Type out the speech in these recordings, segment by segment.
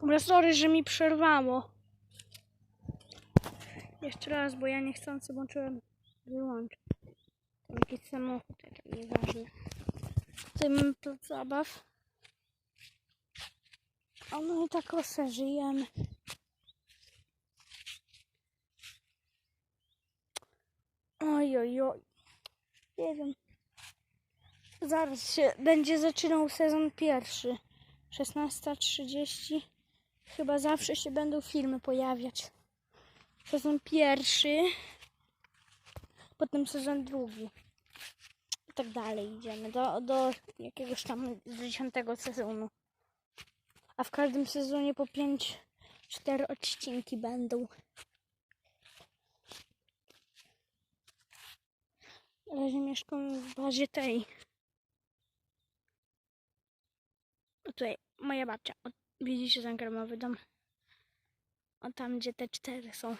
Dobra, sorry, że mi przerwało. Jeszcze raz, bo ja niechcący włączyłem wyłącz. Tam jakiś samochód, ale nieważne. Tutaj mamy plac zabaw. A no i tak o se żyjemy. Oj, oj, oj. Nie wiem. Zaraz się będzie zaczynał sezon pierwszy. 16.30. Chyba zawsze się będą filmy pojawiać. Sezon pierwszy. Potem sezon drugi. I tak dalej idziemy. Do, do jakiegoś tam dziesiątego sezonu. A w każdym sezonie po 5, 4 odcinki będą. Na razie mieszkam w bazie tej. Tutaj moja babcia. Widzicie ten kremowy dom? O tam, gdzie te cztery są.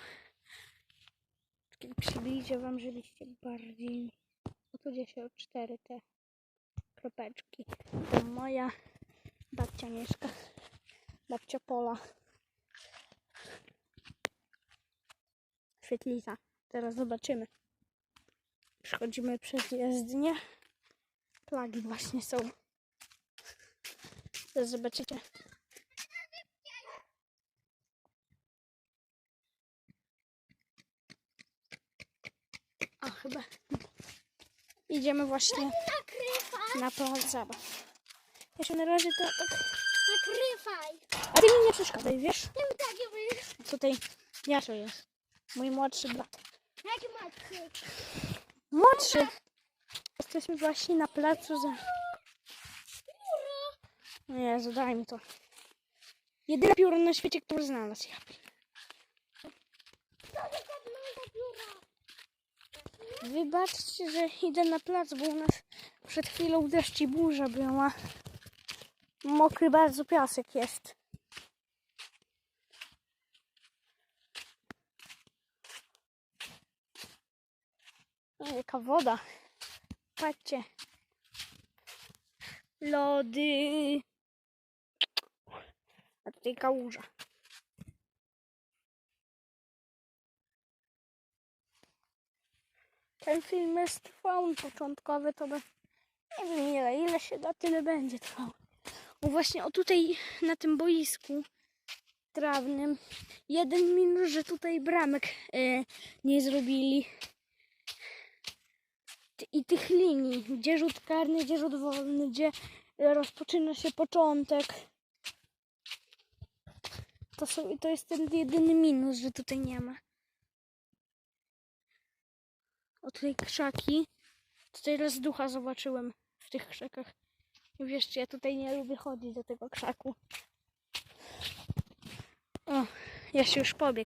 Przybliżę wam, żebyście bardziej... O tu gdzie się cztery te kropeczki. To moja babcia mieszka. Babcia Pola. Świetlica. Teraz zobaczymy. Przechodzimy przez jezdnię. Plagi właśnie są. Teraz zobaczycie. O, chyba. Idziemy właśnie na plac zabaw. Jeszcze na razie to tak. Nakrywaj! A ty mi nie przeszkadzaj, wiesz? Wiem, takie wy... Tutaj Jasio jest. Mój młodszy brat. Jakie matki? Młodszy! Jesteśmy właśnie na placu za... No Jezu, daj mi to. Jedyne pióro na świecie, które znalazł. Ja. pier- To jest żadnego biura. Wybaczcie, że idę na plac, bo u nas przed chwilą deszcz i burza była. Mokry bardzo piasek jest. O, jaka woda. Patrzcie. Lody. A tutaj kałuża. Ten film jest trwał początkowy, to by nie wiem ile, ile się da, tyle będzie trwał. Bo właśnie o tutaj na tym boisku trawnym jeden minus, że tutaj bramek e, nie zrobili. Ty- I tych linii, gdzie rzut karny, gdzie rzut wolny, gdzie rozpoczyna się początek. To, są, to jest ten jedyny minus, że tutaj nie ma. O tutaj krzaki. Tutaj raz ducha zobaczyłem w tych krzakach. I ja tutaj nie lubię chodzić do tego krzaku. O, ja się już pobiegł.